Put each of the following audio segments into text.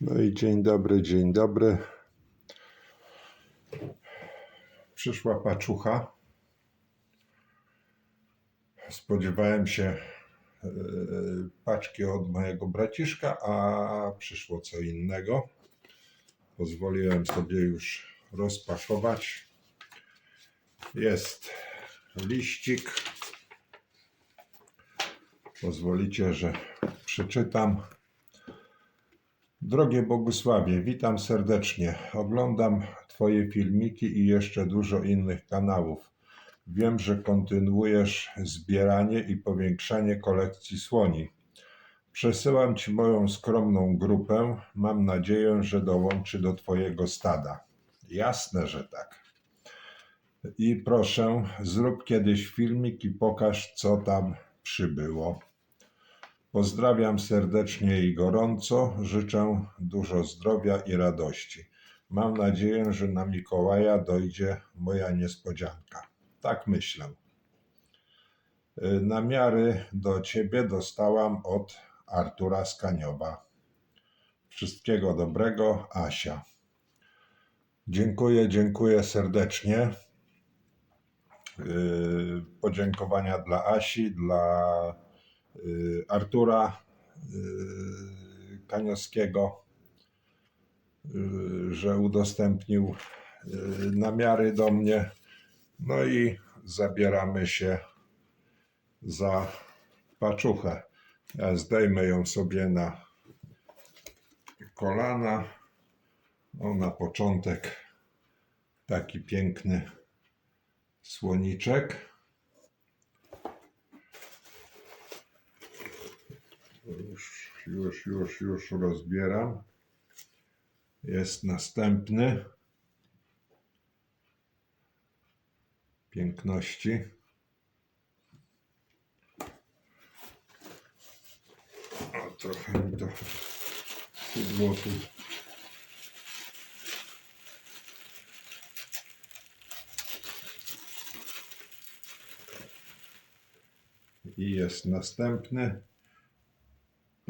No i dzień dobry, dzień dobry. Przyszła paczucha. Spodziewałem się e, paczki od mojego braciszka, a przyszło co innego. Pozwoliłem sobie już rozpakować. Jest liścik. Pozwolicie, że przeczytam. Drogie Bogusławie, witam serdecznie. Oglądam Twoje filmiki i jeszcze dużo innych kanałów. Wiem, że kontynuujesz zbieranie i powiększanie kolekcji słoni. Przesyłam Ci moją skromną grupę. Mam nadzieję, że dołączy do Twojego stada. Jasne, że tak. I proszę, zrób kiedyś filmik i pokaż, co tam przybyło. Pozdrawiam serdecznie i gorąco. Życzę dużo zdrowia i radości. Mam nadzieję, że na Mikołaja dojdzie moja niespodzianka. Tak myślę. Y, Namiary do ciebie dostałam od Artura Skaniowa. Wszystkiego dobrego, Asia. Dziękuję, dziękuję serdecznie. Yy, Podziękowania dla Asi, dla y, Artura y, Kaniowskiego, y, że udostępnił y, namiary do mnie. No i zabieramy się za paczuchę. Ja zdejmę ją sobie na kolana. No, na początek taki piękny słoniczek. Już, już, już, już rozbieram. Jest następny. Piękności. O, trochę mi to pudło tu. I jest następny.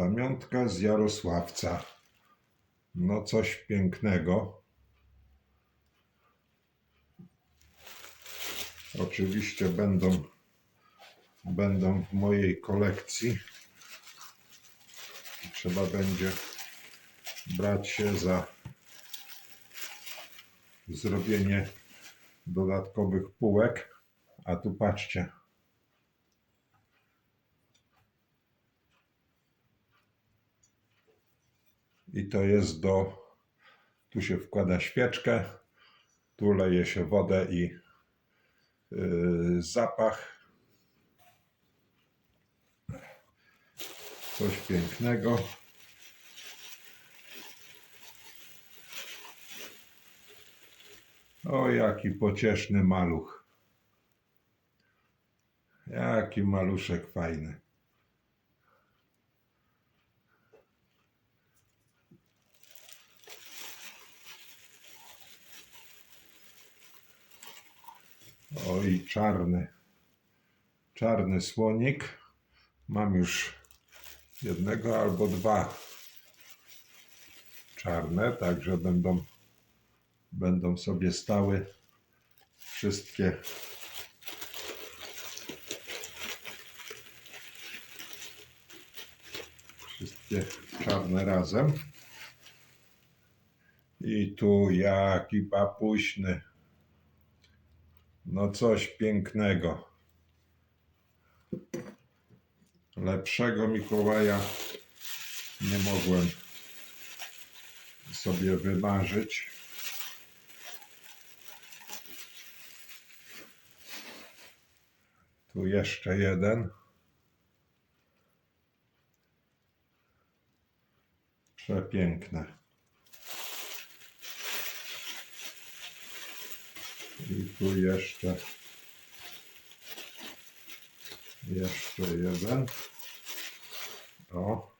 Pamiątka z Jarosławca. No coś pięknego. Oczywiście będą, będą w mojej kolekcji. Trzeba będzie brać się za zrobienie dodatkowych półek. A tu patrzcie. I to jest do. Tu się wkłada świeczkę, tu leje się wodę i yy, zapach. Coś pięknego. O, jaki pocieszny maluch. Jaki maluszek fajny. Oj, czarny. Czarny słonik. Mam już jednego albo dwa czarne, także będą, będą sobie stały wszystkie. Wszystkie czarne razem. I tu jaki papuśny. No coś pięknego. Lepszego Mikołaja nie mogłem sobie wymarzyć. Tu jeszcze jeden. Przepiękne. I tu jeszcze jeszcze jeden. O.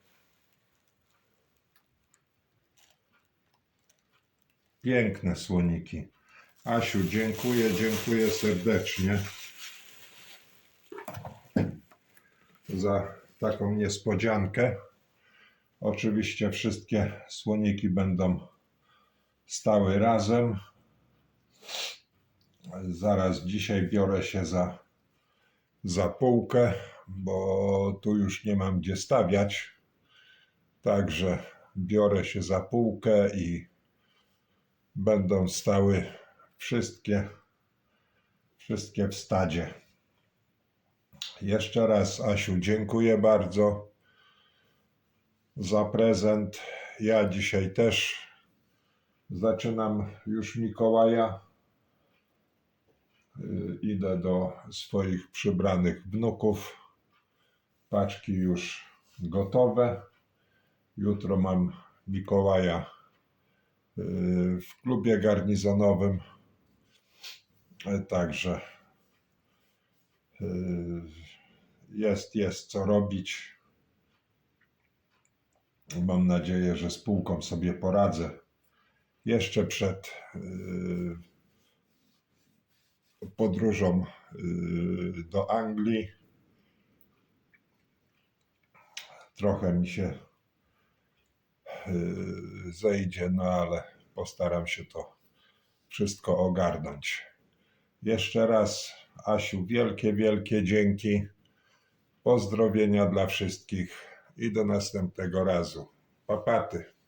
Piękne słoniki. Asiu, dziękuję, dziękuję serdecznie za taką niespodziankę. Oczywiście wszystkie słoniki będą stały razem. Zaraz dzisiaj biorę się za, za półkę, bo tu już nie mam gdzie stawiać. Także biorę się za półkę i będą stały wszystkie, wszystkie w stadzie. Jeszcze raz, Asiu, dziękuję bardzo za prezent. Ja dzisiaj też zaczynam już Mikołaja. Y, Idę do swoich przybranych wnuków. Paczki już gotowe. Jutro mam Mikołaja y, w klubie garnizonowym. E, Także y, jest, jest co robić. Mam nadzieję, że z półką sobie poradzę. Jeszcze przed podróżą y, do Anglii. Trochę mi się y, zejdzie, no ale postaram się to wszystko ogarnąć. Jeszcze raz, Asiu, wielkie, wielkie dzięki. Pozdrowienia dla wszystkich i do następnego razu. Papaty.